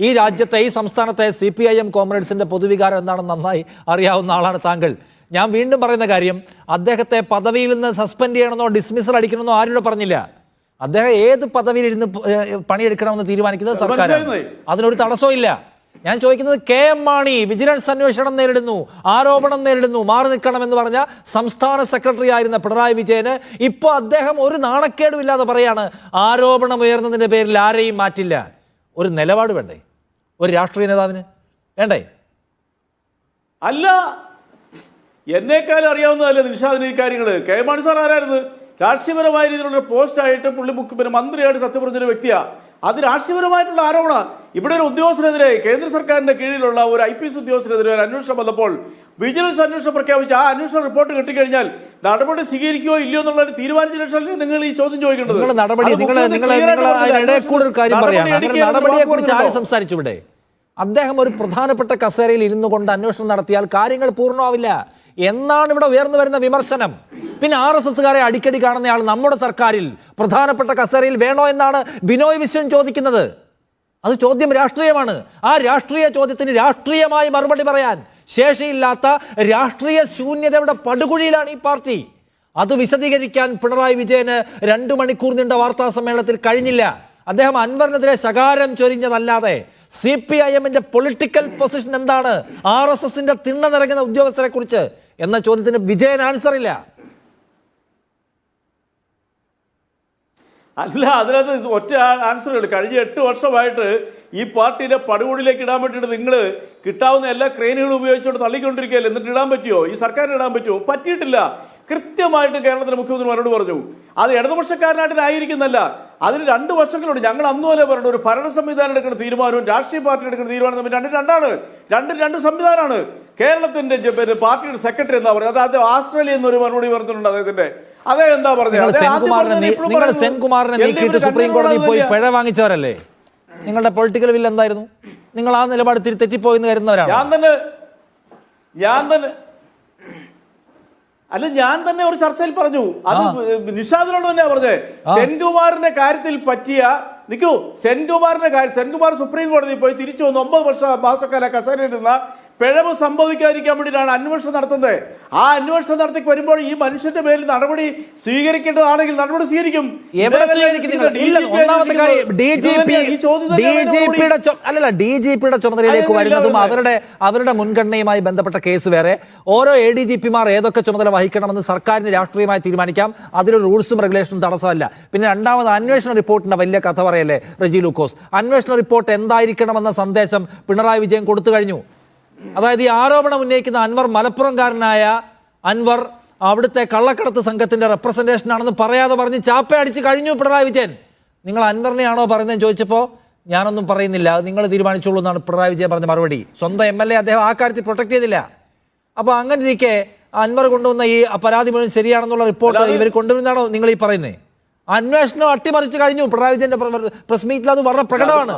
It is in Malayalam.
ഈ രാജ്യത്തെ ഈ സംസ്ഥാനത്തെ സി പി ഐ എം കോമ്രേഡ്സിന്റെ പൊതുവികാരം എന്താണെന്ന് നന്നായി അറിയാവുന്ന ആളാണ് താങ്കൾ. ഞാൻ വീണ്ടും പറയുന്ന കാര്യം അദ്ദേഹത്തെ പദവിയിൽ നിന്ന് സസ്പെൻഡ് ചെയ്യണമെന്നോ ഡിസ്മിസൽ അടിക്കണമെന്നോ ആരോട് പറഞ്ഞില്ല. അദ്ദേഹം ഏത് പദവിയിൽ ഇരുന്ന് പണിയെടുക്കണമെന്ന് തീരുമാനിക്കുന്നത് സർക്കാരാണ്. മനസ്സിലായി. അതിനൊരു തടസ്സവും ഇല്ല. ഞാൻ ചോദിക്കുന്നത് കെ എം മാണി വിജിലൻസ് അന്വേഷണം നേരിടുന്നു ആരോപണം നേരിടുന്നു മാറി നിൽക്കണം എന്ന് പറഞ്ഞ സംസ്ഥാന സെക്രട്ടറി ആയിരുന്ന പിണറായി വിജയന് ഇപ്പോൾ അദ്ദേഹം ഒരു നാണക്കേടുമില്ലാതെ പറയാണ് ആരോപണം ഉയർന്നതിന്റെ പേരിൽ ആരെയും മാറ്റില്ല. ഒരു നിലപാട് വേണ്ടേ? ഒരു രാഷ്ട്രീയ നേതാവിന് വേണ്ടേ? അല്ല. എന്നേക്കാളും അറിയാവുന്നതല്ലേ നിഷാദിന് ഈ കാര്യങ്ങൾ കെ മാണി സാർ ആരായിരുന്നു? രാഷ്ട്രീയപരമായ രീതിയിലുള്ള പോസ്റ്റ് ആയിട്ട് പുള്ളി മുഖ്യ മന്ത്രിയായിട്ട് സത്യപ്രതിജ്ഞ വ്യക്തിയാണ് വ്യക്തിയാ. അത് രാഷ്ട്രീയപരമായിട്ടുള്ള ആരോപണ. ഇവിടെ ഒരു ഉദ്യോഗസ്ഥനെതിരെ കേന്ദ്ര സർക്കാരിന്റെ കീഴിലുള്ള ഒരു ഐ പി എസ് ഉദ്യോഗസ്ഥനെതിരെ ഒരു അന്വേഷണം വന്നപ്പോൾ വിജിലൻസ് അന്വേഷണം പ്രഖ്യാപിച്ച് ആ അന്വേഷണ റിപ്പോർട്ട് കിട്ടിക്കഴിഞ്ഞാൽ നടപടി സ്വീകരിക്കുകയോ ഇല്ലയോ എന്നുള്ള ഒരു തീരുമാനിച്ച ശേഷം നിങ്ങൾ ഈ ചോദ്യം ചോദിക്കേണ്ടത്. നടപടി നടപടിയെ കുറിച്ച് ആര് സംസാരിച്ചു ഇവിടെ? അദ്ദേഹം ഒരു പ്രധാനപ്പെട്ട കസേരയിൽ ഇരുന്നു കൊണ്ട് അന്വേഷണം നടത്തിയാൽ കാര്യങ്ങൾ പൂർണമാവില്ല. എന്നാണ് ഇവിടെ ഉയർന്നു വരുന്ന വിമർശനം. പിന്നെ ആർ എസ് എസ്സുകാരെ അടിക്കടി കാണുന്നയാൾ നമ്മുടെ സർക്കാരിൽ പ്രധാനപ്പെട്ട കസേരയിൽ വേണോ എന്നാണ് ബിനോയ് വിശ്വൻ ചോദിക്കുന്നത്. അത് ചോദ്യം രാഷ്ട്രീയമാണ്. ആ രാഷ്ട്രീയ ചോദ്യത്തിന് രാഷ്ട്രീയമായി മറുപടി പറയാൻ ശേഷിയില്ലാത്ത രാഷ്ട്രീയ ശൂന്യതയുടെ പടുകുഴിയിലാണ് ഈ പാർട്ടി. അത് വിശദീകരിക്കാൻ പിണറായി വിജയന് രണ്ടു മണിക്കൂർ നീണ്ട വാർത്താ സമ്മേളനത്തിൽ കഴിഞ്ഞില്ല. അദ്ദേഹം അൻവറിനെതിരെ ശകാരം ചൊരിഞ്ഞതല്ലാതെ സി പി ഐ എമ്മിന്റെ പൊളിറ്റിക്കൽ പൊസിഷൻ എന്താണ്? ആർ എസ് എസിന്റെ തിണ്ണ നിറങ്ങുന്ന ഉദ്യോഗസ്ഥരെ കുറിച്ച് എന്ന ചോദ്യത്തിന് വിജയൻ ആൻസർ ഇല്ല. അല്ല അതിനകത്ത് ഒറ്റ ആൻസർ ഉണ്ട് കഴിഞ്ഞ എട്ട് വർഷമായിട്ട് ഈ പാർട്ടിയിലെ പടുകൂടിലേക്ക് ഇടാൻ വേണ്ടിയിട്ട് നിങ്ങൾ കിട്ടാവുന്ന എല്ലാ ക്രെയിനുകളും ഉപയോഗിച്ചുകൊണ്ട് തള്ളിക്കൊണ്ടിരിക്കുകയല്ലേ? എന്നിട്ട് ഇടാൻ പറ്റുമോ ഈ സർക്കാരിന് ഇടാൻ പറ്റുമോ? പറ്റിയിട്ടില്ല. കൃത്യമായിട്ട് കേരളത്തിലെ മുഖ്യമന്ത്രിമാരോട് പറഞ്ഞു. അത് ഇടതുപക്ഷക്കാരനായിട്ടായിരിക്കുന്നല്ല. അതിന് രണ്ട് വർഷങ്ങളോട് ഞങ്ങൾ അന്നുപോലെ പറഞ്ഞു ഒരു ഭരണ സംവിധാനം എടുക്കുന്ന തീരുമാനവും രാഷ്ട്രീയ പാർട്ടി എടുക്കുന്ന തീരുമാനം തമ്മിൽ രണ്ട് രണ്ടാണ്. രണ്ടും രണ്ട് സംവിധാനമാണ്. കേരളത്തിന്റെ പാർട്ടിയുടെ സെക്രട്ടറി എന്താ പറയുക? അതായത് ആസ്ട്രേലിയ എന്നൊരു മറുപടി പറഞ്ഞിട്ടുണ്ട് അദ്ദേഹത്തിന്റെ. അതേ എന്താ പറഞ്ഞത്? സെൻകുമാറിനെ നീക്കിയിട്ട് സുപ്രീം കോടതിയിൽ പോയി പിഴ വാങ്ങിച്ചവരല്ലേ? നിങ്ങളുടെ പൊളിറ്റിക്കൽ വില്ല് എന്തായിരുന്നു നിങ്ങൾ ആ നിലപാട് തിരി തെറ്റിപ്പോയെന്ന് കരുതുന്നവരാണ്? ഞാൻ തന്നെ ഞാൻ തന്നെ അല്ല ഞാൻ തന്നെ ഒരു ചർച്ചയിൽ പറഞ്ഞു. അത് നിഷാദിനോട് തന്നെ പറഞ്ഞേ സെൻകുമാറിന്റെ കാര്യത്തിൽ പറ്റിയ നിൽക്കൂ സെൻകുമാറിന്റെ കാര്യം സെൻകുമാർ സുപ്രീം കോടതിയിൽ പോയി തിരിച്ചു വന്ന് ഒമ്പത് വർഷം മാസക്കാല കസേരയിരുന്ന പിഴവ് സംഭവിക്കാതിരിക്കാൻ വേണ്ടിയിട്ടാണ് അന്വേഷണം നടത്തുന്നത്. ആ അന്വേഷണം നടത്തി വരുമ്പോൾ ഈ മനുഷ്യന്റെ പേരിൽ നടപടി സ്വീകരിക്കേണ്ടതാണെങ്കിൽ നടപടി സ്വീകരിക്കും. അല്ലല്ല ഡി ജി പിയുടെ ചുമതലയിലേക്ക് വരുന്നതും അവരുടെ അവരുടെ മുൻഗണനയുമായി ബന്ധപ്പെട്ട കേസ് വേറെ. ഓരോ എ ഡി ജി പിമാർ ഏതൊക്കെ ചുമതല വഹിക്കണമെന്ന് സർക്കാരിന് രാഷ്ട്രീയമായി തീരുമാനിക്കാം. അതിലൊരു റൂൾസും റെഗുലേഷനും തടസ്സമല്ല. പിന്നെ രണ്ടാമത് അന്വേഷണ റിപ്പോർട്ടിന്റെ വലിയ കഥ പറയല്ലേ റജി ലൂക്കോസ്? അന്വേഷണ റിപ്പോർട്ട് എന്തായിരിക്കണമെന്ന സന്ദേശം പിണറായി വിജയൻ കൊടുത്തു കഴിഞ്ഞു. അതായത് ഈ ആരോപണം ഉന്നയിക്കുന്ന അൻവർ മലപ്പുറംകാരനായ അൻവർ അവിടുത്തെ കള്ളക്കടത്ത് സംഘത്തിന്റെ റെപ്രസെന്റേഷൻ ആണെന്ന് പറയാതെ പറഞ്ഞ് ചാപ്പ അടിച്ച് കഴിഞ്ഞു പിണറായി വിജയൻ. നിങ്ങൾ അൻവറിനെയാണോ പറയുന്നതെന്ന് ചോദിച്ചപ്പോൾ ഞാനൊന്നും പറയുന്നില്ല. നിങ്ങൾ തീരുമാനിച്ചോളൂ എന്നാണ് പിണറായി വിജയൻ പറഞ്ഞ മറുപടി. സ്വന്തം എം എൽ എ അദ്ദേഹം ആ കാര്യത്തിൽ പ്രൊട്ടക്ട് ചെയ്തില്ല. അപ്പോൾ അങ്ങനെ ഇരിക്കെ അൻവർ കൊണ്ടുവന്ന ഈ പരാതി മുഴുവൻ ശരിയാണെന്നുള്ള റിപ്പോർട്ട് ഇവർ കൊണ്ടുവരുന്നതാണോ നിങ്ങൾ ഈ പറയുന്നത് അന്വേഷണം അട്ടിമറിച്ച് കഴിഞ്ഞു. പിണറായി വിജയന്റെ പ്രസ് മീറ്റിൽ അത് വളരെ പ്രകടമാണ്.